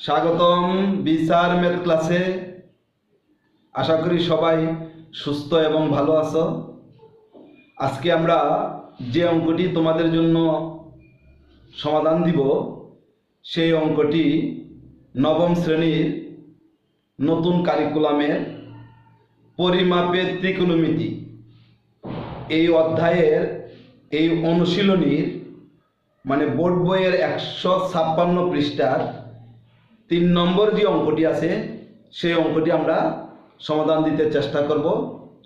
স্বাগতম বিচার ম্যাথ ক্লাসে। আশা করি সবাই সুস্থ এবং ভালো আছো। আজকে আমরা যে অঙ্কটি তোমাদের জন্য সমাধান দিব, সেই অঙ্কটি নবম শ্রেণির নতুন কারিকুলামের পরিমাপের ত্রিকোণমিতি। এই অধ্যায়ের এই অনুশীলনীর মানে বোর্ড বইয়ের একশো ছাপ্পান্ন পৃষ্ঠার তিন নম্বর যে অঙ্কটি আছে, সেই অঙ্কটি আমরা সমাধান দিতে চেষ্টা করব।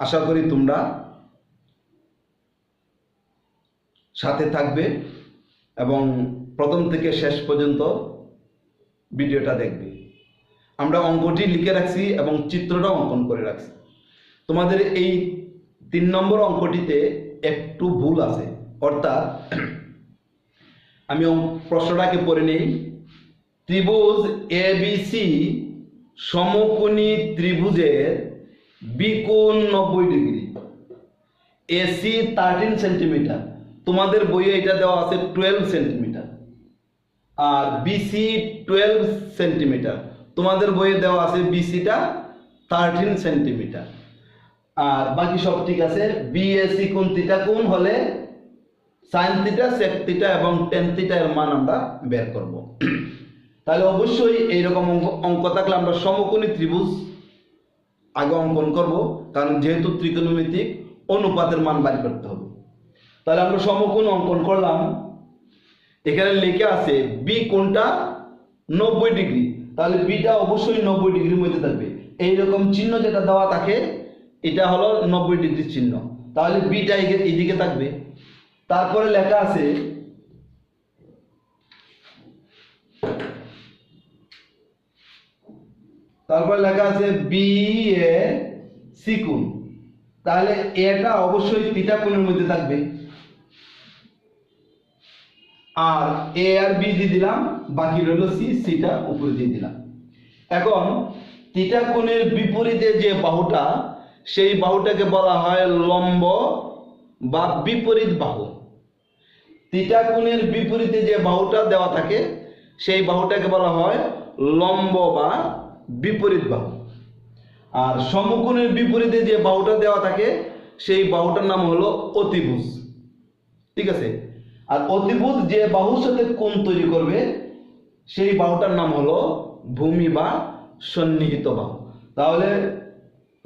আশা করি তোমরা সাথে থাকবে এবং প্রথম থেকে শেষ পর্যন্ত ভিডিওটা দেখবে। আমরা অঙ্কটি লিখে রাখছি এবং চিত্রটা অঙ্কন করে রাখছি। তোমাদের এই তিন নম্বর অঙ্কটিতে একটু ভুল আছে। অর্থাৎ আমি প্রশ্নটাকে পড়ে নেই। ত্রিভুজ এ বি সি সমকোণী ত্রিভুজের বিকোণ নব্বই ডিগ্রি। এসি থার্টিন সেন্টিমিটার তোমাদের বইয়ে এটা দেওয়া আছে টুয়েলভ সেন্টিমিটার আর বিসি টুয়েলভ সেন্টিমিটার তোমাদের বইয়ে দেওয়া আছে বিসিটা থার্টিন সেন্টিমিটার আর বাকি সব ঠিক আছে? বিএসি কোণ থিটা কোণ হলে সাইন থিটা এবং টেন এর মান আমরা বের করব। তাহলে অবশ্যই এইরকম অঙ্ক অঙ্ক থাকলে আমরা সমকোণী ত্রিভুজ আগে অঙ্কন করব, কারণ যেহেতু ত্রিকোণমিতিক অনুপাতের মান বাড়ি করতে হবে। তাহলে আমরা সমকোণ অঙ্কন করলাম। এখানে লেখা আছে বি কোণটা নব্বই ডিগ্রি। তাহলে বিটা অবশ্যই নব্বই ডিগ্রির মধ্যে থাকবে। এইরকম চিহ্ন যেটা দেওয়া থাকে, এটা হলো নব্বই ডিগ্রির চিহ্ন। তাহলে বিটা এদিকে থাকবে। তারপরে লেখা আছে তারপরে লেখা আছে বি এ সি কোণ তাহলে এটা অবশ্যই থিটা কোণের মধ্যে থাকবে। আর এ আর বি দিয়ে দিলাম, বাকি রইল সি, সিটা উপরে দিয়ে দিলাম। এখন থিটা কোণের বিপরীতে যে বাহুটা, সেই বাহুটাকে বলা হয় লম্ব বা বিপরীত বাহু। থিটা কোণের বিপরীতে যে বাহুটা দেওয়া থাকে, সেই বাহুটাকে বলা হয় লম্ব বা বিপরীত বাহু। আর সমকোণের বিপরীতে যে বাহুটা দেওয়া থাকে, সেই বাহুটার নাম হলো অতিভুজ। ঠিক আছে? আর অতিভুজ যে বাহুর সাথে কোণ তৈরি করবে, সেই বাহুটার নাম হলো ভূমি বা সন্নিহিত বাহু। তাহলে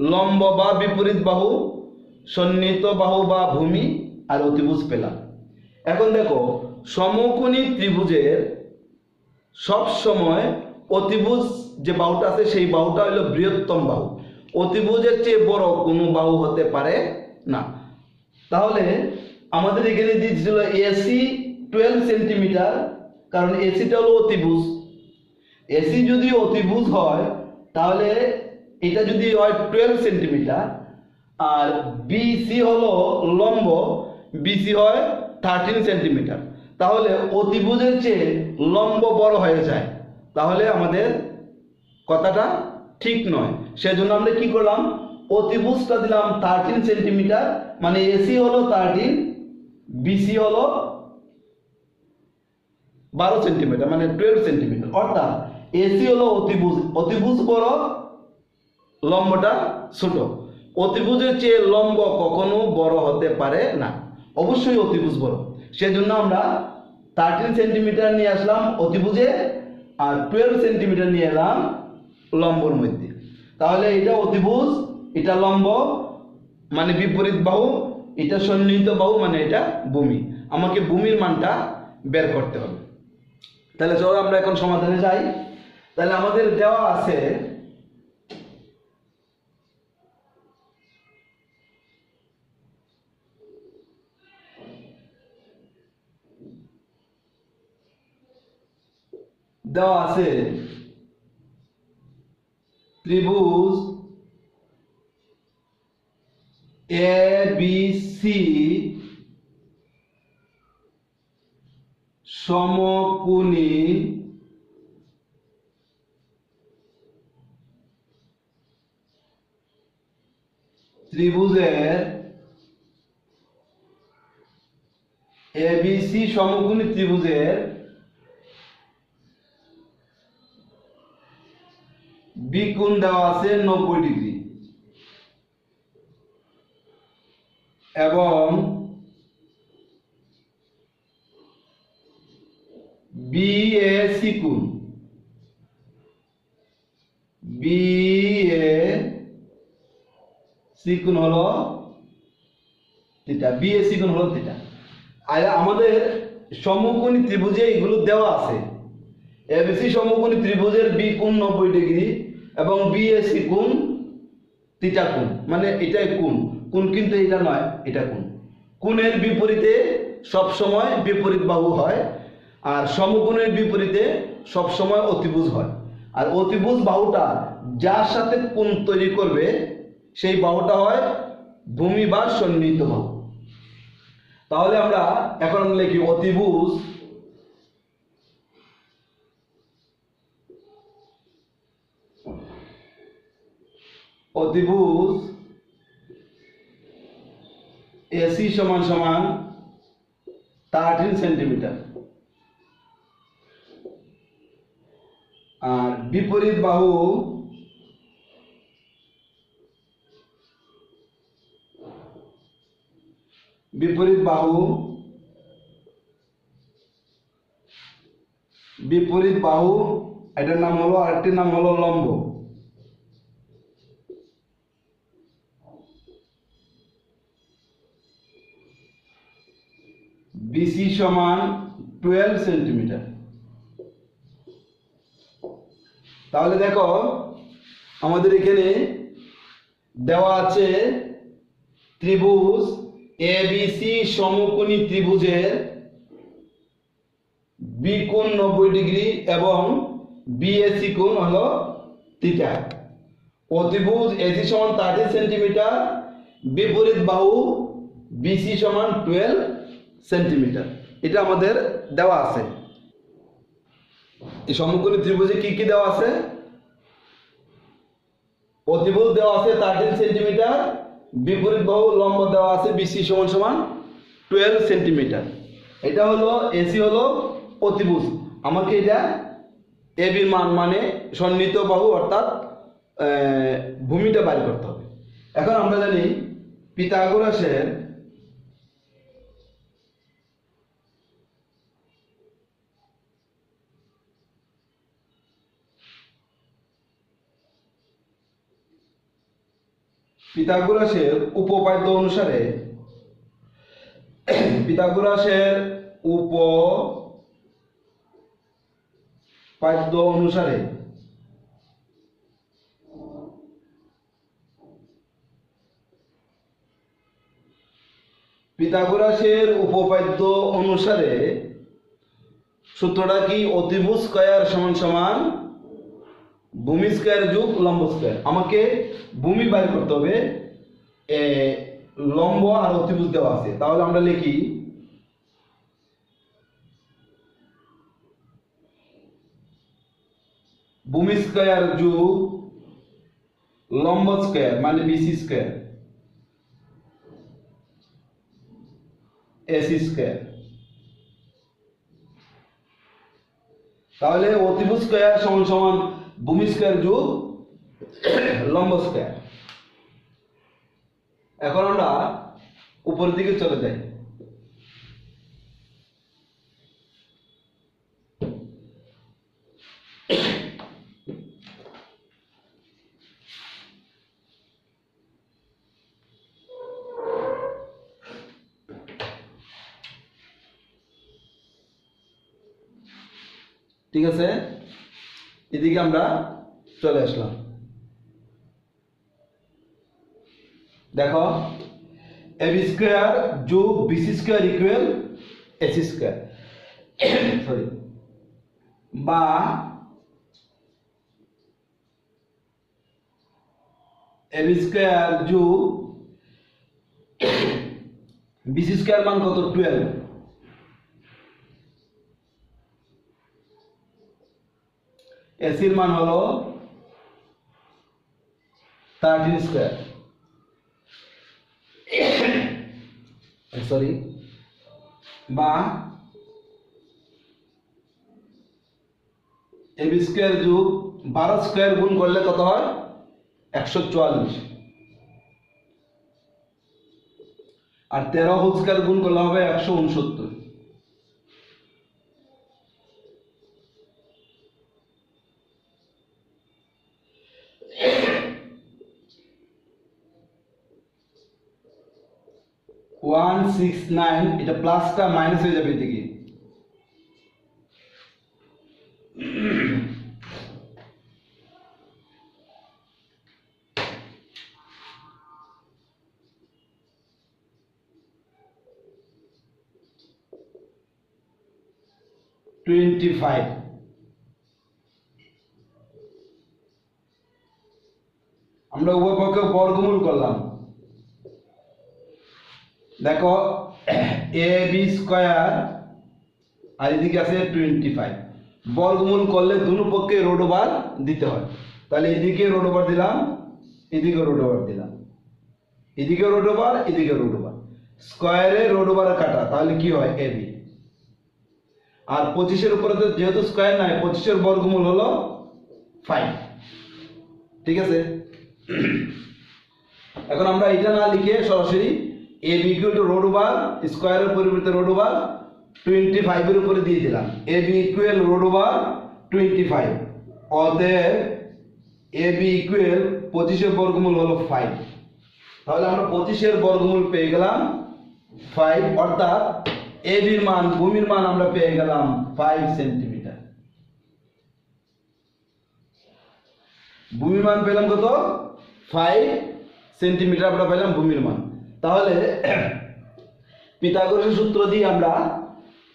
লম্ব বা বিপরীত বাহু, সন্নিহিত বাহু বা ভূমি আর অতিভুজ পেলাম। এখন দেখো, সমকোণী ত্রিভুজের সব সময় অতিভুজ যে বাহুটা আছে, সেই বাহুটা হলো বৃহত্তম বাহু। অতিভুজের চেয়ে বড় কোনো বাহু হতে পারে না। তাহলে আমাদের এখানে দিয়েছিল এসি টুয়েলভ সেন্টিমিটার কারণ এসিটা হলো অতিভুজ। এসি যদি অতিভুজ হয়, তাহলে এটা যদি হয় টুয়েলভ সেন্টিমিটার আর বিসি হলো লম্ব বিসি হয় থার্টিন সেন্টিমিটার তাহলে অতিভুজের চেয়ে লম্ব বড় হয়ে যায়। তাহলে আমাদের কথাটা ঠিক নয়। সেজন্য আমরা কি করলাম? অতিভুজটা দিলাম থার্টিন সেন্টিমিটার মানে এসি হলো থার্টিন বিসি হলো বারো সেন্টিমিটার মানে টুয়েলভ সেন্টিমিটার অর্থাৎ এসি হলো অতিভুজ। অতিভুজ বড়, লম্বটা ছোট। অতিভুজের চেয়ে লম্ব কখনো বড় হতে পারে না। অবশ্যই অতিভুজ বড়। সেজন্য আমরা থার্টিন সেন্টিমিটার নিয়ে আসলাম অতিভুজে। আর টুয়েলভ সেন্টিমিটার নিয়ে এলাম লম্বর মধ্যে। তাহলে এটা অতিভুজ, এটা লম্ব মানে বিপরীত বাহু, এটা সন্নিহিত বাহু মানে এটা ভূমি। আমাকে ভূমির মানটা বের করতে হবে। তাহলে চলো আমরা এখন সমাধানে যাই। তাহলে আমাদের দেওয়া আছে দেওয়া আছে। ত্রিভুজ এ বি সি সমকোণী ত্রিভুজের এবিসি সমকোণী ত্রিভুজের বি কোণ দেওয়া আছে নব্বই ডিগ্রি। এবং বি এ সি কোণ। এ সি কোণ হলো বি এ সি কোণ হলো থিটা। আর আমাদের সমকোণী ত্রিভুজে এগুলো দেওয়া আছে। এবিসি সমকোণী ত্রিভুজের বি কোণ নব্বই ডিগ্রি। এবং বিএসি কোণ থিটা কোণ মানে এটাই কোন কোন কিন্তু এটা নয়, এটা কোন কোণের বিপরীতে সব সময় বিপরীত বাহু হয়, আর সমকোণের বিপরীতে সব সময় অতিভুজ হয়। আর অতিভুজ বাহুটা যার সাথে কোণ তৈরি করবে, সেই বাহুটা হয় ভূমি বা সন্নিহিত বাহু। তাহলে আমরা এখন লিখি অতিভুজ অতিভুজ এসি সমান সমান থার্টিন সেন্টিমিটার আর বিপরীত বাহু বিপরীত বাহু বিপরীত বাহু এটার নাম হলো আরেকটির নাম হলো লম্ব। বিসি সমান টুয়েলভ সেন্টিমিটার তাহলে দেখো, আমাদের এখানে দেওয়া আছে ত্রিভুজ এ এবিসি সমকোণী ত্রিভুজের বি কোণ নব্বই ডিগ্রি এবং বিএসি কোণ হলো থিটা অতিভুজ এসি সমান থার্টি সেন্টিমিটার বিপরীত বাহু বিসি সমান টুয়েলভ সেন্টিমিটার এটা আমাদের দেওয়া আছে। এই সমকোণী ত্রিভুজে কি কি দেওয়া আছে? অতিভুজ দেওয়া আছে থার্টিন সেন্টিমিটার বিপরীত বাহু লম্ব দেওয়া আছে বিসি সমান সমান টুয়েলভ সেন্টিমিটার এটা হলো এসি হলো অতিভুজ। আমাকে এটা এবির মান মানে সন্নিহিত বাহু অর্থাৎ ভূমিটা বাইর করতে হবে। এখন আমরা জানি পিতাগোরাসের পিতাগোরাসের উপপাদ্য অনুসারে পিতাগোরাসের উপপাদ্য অনুসারে। পিতাগোরাসের উপপাদ্য অনুসারে সূত্রটা কি? অতিভুজ স্কয়ার সমান সমান ভূমি স্কয়ার যোগ লম্ব স্কয়ার। আমাকে ভূমি বাইর করতে হবে লম্ব আর অতিভুজ দেওয়া আছে। তাহলে আমরা লিখি ভূমি স্কয়ার যোগ লম্ব স্কয়ার মানে বিসি স্কয়ার। AC square. তাহলে অতিভুজ স্কয়ার সমান সমান ভূমি স্কয়ার যোগ লম্ব স্কয়ার। এখন আমরা উপরের দিকে চলে যাই। ঠিক আছে? এদিকে আমরা চলে আসলাম। দেখো এবি স্কোয়ার যোগ BC square equal AC square sorry বা এবি স্কোয়ার যোগ বিসি স্কোয়ার মান কত? টুয়েলভ এসির মান হলো থার্টিন স্কোয়ার সরি বা এবি স্কোয়ার যুগ বারো স্কোয়ার গুণ করলে কত হয়? একশো চুয়াল্লিশ। আর তেরো হোল স্কোয়ার গুণ করলে হবে একশো উনসত্তর। ওয়ান সিক্স নাইন এটা প্লাসটা মাইনাস হয়ে যাবে এদিকে। টোয়েন্টি ফাইভ আমরা উভয় পক্ষে বর্গমূল করলাম। দেখো, এ, বি, স্কোয়ার, আর এদিকে আছে টোয়েন্টি ফাইভ বর্গমূল করলে দুটো পক্ষে রোড ওভার দিতে হয়। তাহলে এদিকে রোড ওভার দিলাম, এদিকে রোড ওভার দিলাম। এদিকে রোড ওভার এদিকে রোড ওভার স্কোয়ারে রোড ওভার কাটা, তাহলে কি হয়? এ, বি। আর পঁচিশের উপরে তো যেহেতু স্কোয়ার নাই, পঁচিশের বর্গমূল হলো ফাইভ ঠিক আছে? এখন আমরা এটা না লিখে সরাসরি A B equal to root over স্কোয়ারের পরিবর্তে রোড ওভার টোয়েন্টি ফাইভের উপরে দিয়ে দিলাম। A B equal root over twenty five অতএব এ বি ইকুয়াল পঁচিশের বর্গমূল হলো ফাইভ তাহলে আমরা পঁচিশের বর্গমূল পেয়ে গেলাম ফাইভ অর্থাৎ এ বির মান, ভূমির মান আমরা পেয়ে গেলাম ফাইভ সেন্টিমিটার ভূমির মান পেলাম কত? ফাইভ সেন্টিমিটার আমরা পেলাম ভূমির মান। তাহলে পিথাগোরাসের সূত্র দিয়ে আমরা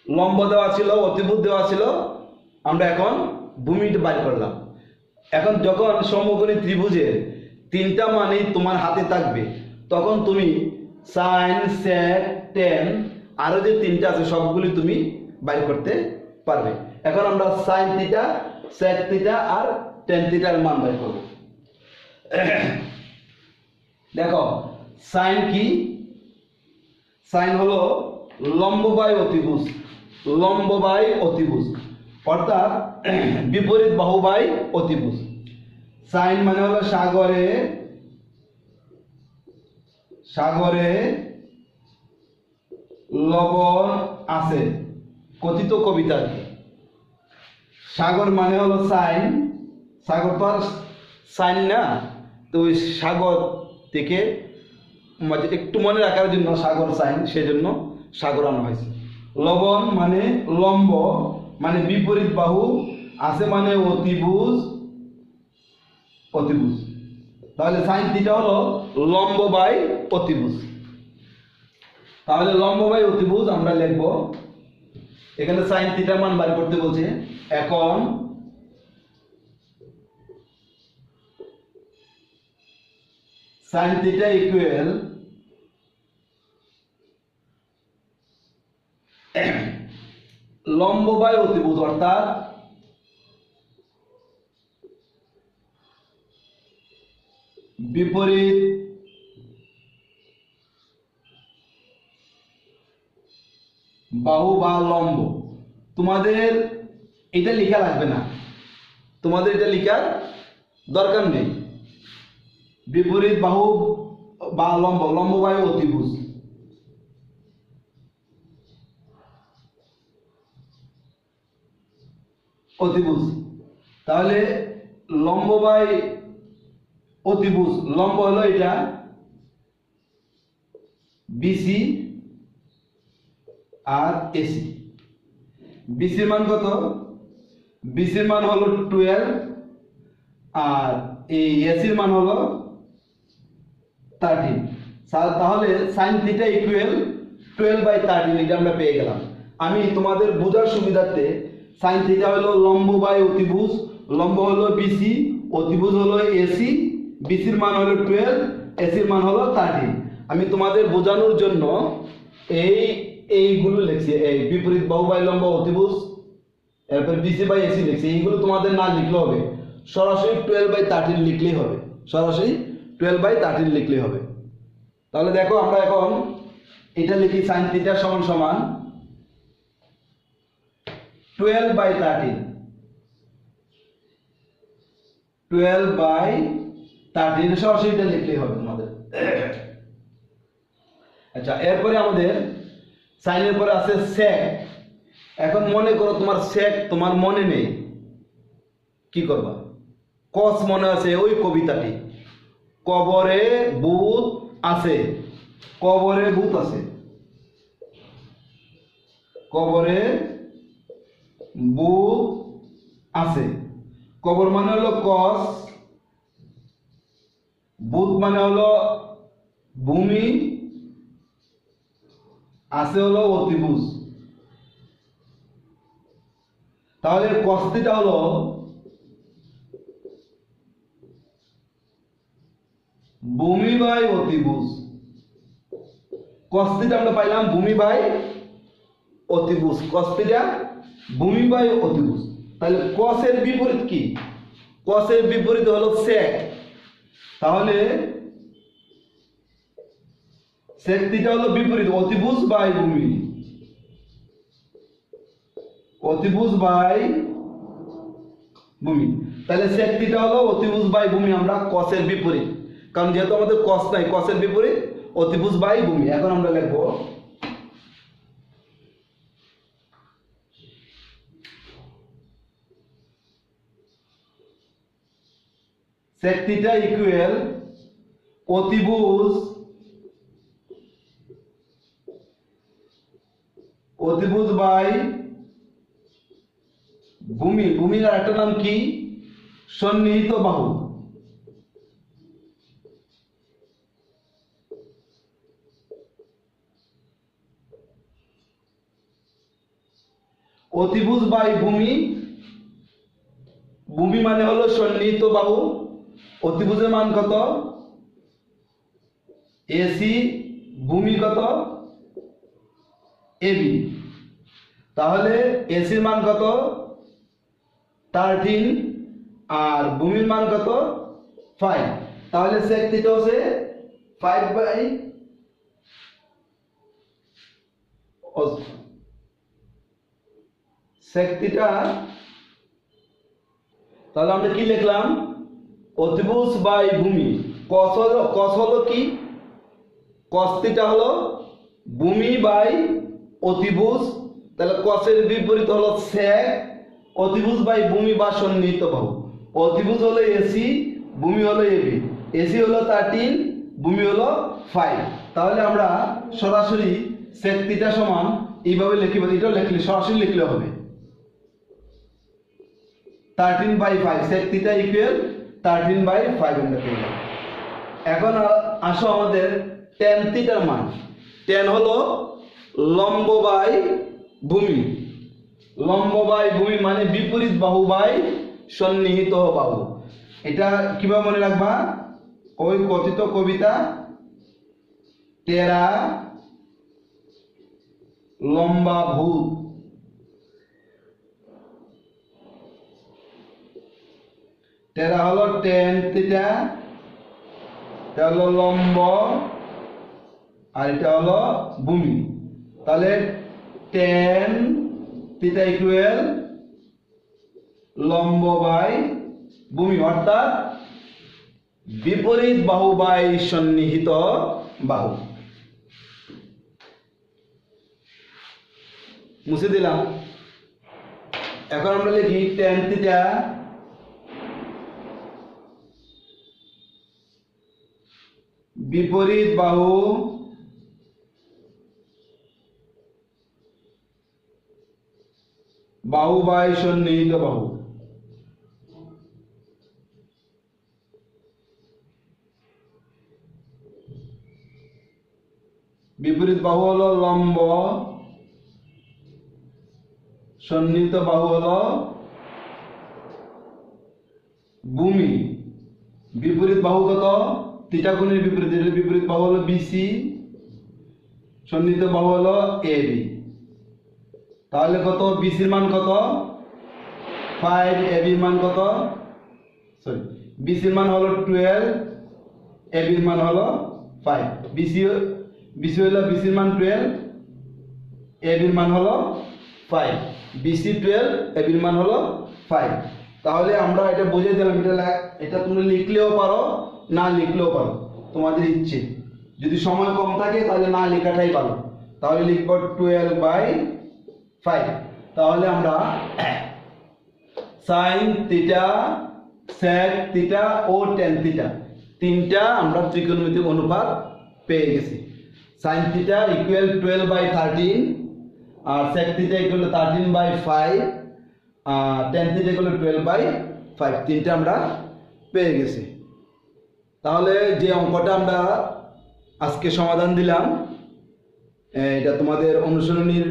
লম্ব দেওয়া ছিল, অতিভূত দেওয়া ছিল, আমরা এখন ভূমিটা বাইর করলাম। এখন যখন সমকোণী ত্রিভুজের তিনটা মানই তোমার হাতে থাকবে, তখন তুমি সাইন সেক টেন আরও যে তিনটা আছে, সবগুলি তুমি বাইর করতে পারবে। এখন আমরা সাইন তিটা সেক তিটা আর টেন থিটার মান বাইর করব। দেখো সাইন কি? সাইন হলো লম্ব বাই অতিভুজ লম্ব বাই অতিভুজ, অর্থাৎ বিপরীত বাহু বাই অতিভুজ। সাইন মানে হলো সাগরে সাগরে লবণ আছে, কথিত কবিতা সাগর মানে হলো সাইন, সাগর তো আর সাইন না, তো ওই সাগর থেকে একটু মনে রাখার জন্য সাগর সাইন, সেজন্য সাগর আনা হয়েছে। লবণ মানে লম্ব মানে বিপরীত বাহু, আছে মানে অতিভুজ অতিভুজ। তাহলে সাইন থিটা হলো লম্ব বাই অতিভুজ। তাহলে লম্ব বাই অতিভুজ আমরা লিখব। এখানে সাইন থিটার মান বার করতে বলছে, এখন সাইন থিটা ইকুয়াল লম্ব বাই অতিভুজ অর্থাৎ বিপরীত বাহু বা লম্ব। তোমাদের এটা লেখা লাগবে না। তোমাদের এটা লেখার দরকার নেই। বিপরীত বাহু বা লম্ব লম্ব বায়ু অতিভুজ। অতিভুজ। তাহলে লম্ব বাই অতিভুজ, লম্ব হলো এটা বিসি আর এসি। বিসির মান কত? বিসির মান হলো টুয়েলভ আর এই এসির মান হলো থার্টিন তাহলে sine theta equal twelve by thirteen এটা আমরা পেয়ে গেলাম। আমি তোমাদের বোঝার সুবিধার্থে সাইন থিটা হলো লম্ব বাই অতিভুজ, লম্ব হলো বিসি অতিভুজ হলো এসি বিসির মান হলো টুয়েলভ এসির মান হলো থার্টিন আমি তোমাদের বোঝানোর জন্য এই, এইগুলো লিখছি, এই বিপরীত বাহু বাই লম্ব অতিভুজ, এরপর বিসি বাই এসি লিখছি, এইগুলো তোমাদের না লিখলে হবে। সরাসরি টুয়েলভ বাই থার্টিন লিখলেই হবে। সরাসরি টুয়েলভ বাই থার্টিন লিখলেই হবে। তাহলে দেখো আমরা এখন এটা লিখি সাইন থিটা সমান সমান twelve by thirteen twelve by thirteen সরাসরি এটা লিখলেই হবে তোমাদের। আচ্ছা এরপরে আমাদের সাইনের পরে আছে সেক এখন মনে করো তোমার সেক তোমার মনে নেই। কি করবা? কস মনে আছে ওই কবিতাটি। কবরে ভূত আছে। কবরে ভূত আছে। কবরে ভূত আছে। কবর মানে হলো কস ভূত মানে হলো ভূমি, আছে হলো অতিভুজ। তাহলে কস্তিটা হলো ভূমি বাই অতিভুজ। কস্তিটা আমরা পাইলাম ভূমি বাই অতিভুজ। কস্তিটা ভূমি বাই অতিভুজ। তাহলে কসের বিপরীত কি? কসের বিপরীত হলো সেক তাহলে সেক হলো বিপরীত, অতিভুজ বাই ভূমি। অতিভুজ বাই ভূমি। তাহলে সেক হলো অতিভুজ বাই ভূমি, আমরা কসের বিপরীত। কারণ যেহেতু আমাদের কস নাই কসের বিপরীত, অতিভুজ বাই ভূমি। এখন আমরা লিখব sec theta equal অতিভুজ অতিভুজ বাই ভূমি। ভূমির আরেকটা নাম কি? সন্নিহিত বাহু। অতিভুজ বাই ভূমি ভূমি মানে হলো সন্নিহিত বাহু। অতিভুজের মান কত? এসি ভূমি কত? এবি তাহলে এসির মান কত? থার্টিন আর ভূমির মান কত? ফাইভ তাহলে সেক থিটা হচ্ছে ফাইভ বাই সেক তাহলে আমরা কি লিখলাম? অতিভুজ বাই ভূমি। কস হলো কস হলো কি? কস্তিটা হলো ভূমি বাই অতিভুজ। তাহলে কসের বিপরীত হলো সেক অতিভুজ বাই ভূমি বা সন্নিহিত বাহু। অতিভুজ হলো এসি ভূমি হলো এবি এসি হলো থার্টিন ভূমি হলো ফাইভ তাহলে আমরা সরাসরি সেক সমান এইভাবে লিখি এটা লিখলে, সরাসরি লিখলে হবে। Thirteen by five sec theta equal thirteen by five আমরা পেলাম এখন আসো আমাদের টেন থিটার মান। টেন হলো লম্ব বাই ভূমি। লম্ব বাই ভূমি মানে বিপরীত বাহু বাই সন্নিহিত বাহু। এটা কীভাবে মনে রাখবা? ওই কথিত কবিতা টেরা লম্বা ভূত। টেরা হলো টেন, থিটা। এটা হলো লম্ব। আর এটা হলো ভূমি। তাহলে টেন, থিটা ইকুয়াল লম্ব বাই ভূমি, অর্থাৎ বিপরীত বাহু বাই সন্নিহিত বাহু। মুছে দিলাম। এখন আমরা লিখি টেন, থিটা বিপরীত বাহু বাহু বাই সন্নিহিত বাহু। বিপরীত বাহু হলো লম্ব, সন্নিহিত বাহু হলো ভূমি। বিপরীত বাহু কত? থিটা কোণের বিপরীত এটার বিপরীত বাহু হলো বিসি সন্নিহিত বাহু হলো এ বি তাহলে কত? বিসির মান কত? ফাইভ এবির মান কত? সরি বিসির মান হলো টুয়েলভ এবির মান হলো ফাইভ বিসি বিসি হলো বিসির মান টুয়েলভ এবির মান হলো ফাইভ বিসি টুয়েলভ এবির মান হলো ফাইভ তাহলে আমরা এটা বুঝে দিলাম, এটা এটা তুমি লিখলেও পারো, না লিখলেও পারো, তোমাদের ইচ্ছে। যদি সময় কম থাকে, তাহলে না লেখাটাই পারো তাহলে লিখব টুয়েলভ বাই ফাইভ তাহলে আমরা সাইন থিটা স্যাক থিটা ও টেন থিটা তিনটা আমরা ত্রিকোণমিতিক অনুপাত পেয়ে গেছি। Sine theta equal twelve by thirteen R sec theta equal thirteen by five tan theta equal twelve by five তিনটা আমরা পেয়ে গেছি। তাহলে যে অঙ্কটা আমরা আজকে সমাধান দিলাম এটা তোমাদের অনুশীলনীর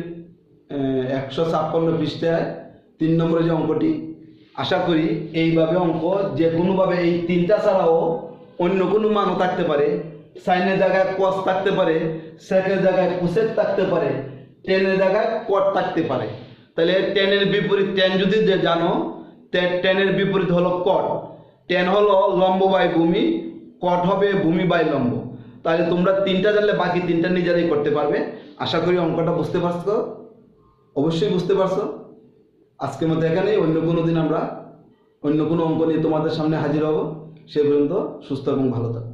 একশো ছাপ্পান্ন পৃষ্ঠায় তিন নম্বরের যে অঙ্কটি, আশা করি এইভাবে অঙ্ক যে কোনোভাবে এই তিনটা ছাড়াও অন্য কোনো মানও থাকতে পারে। সাইনের জায়গায় কস থাকতে পারে সেকের জায়গায় কুসেক থাকতে পারে টেনের জায়গায় কট থাকতে পারে। তাহলে টেনের বিপরীত টেন যদি জানো টেনের বিপরীত হলো কট টেন হলো লম্ব বাই ভূমি কট হবে ভূমি বাই লম্ব। তাহলে তোমরা তিনটা জানলে বাকি তিনটা নিজেরাই করতে পারবে। আশা করি অঙ্কটা বুঝতে পারছ? অবশ্যই বুঝতে পারছ। আজকের মতো এখানেই, অন্য কোনো দিন আমরা অন্য কোনো অঙ্ক নিয়ে তোমাদের সামনে হাজির হব। সে পর্যন্ত সুস্থ এবং ভালো থাকো।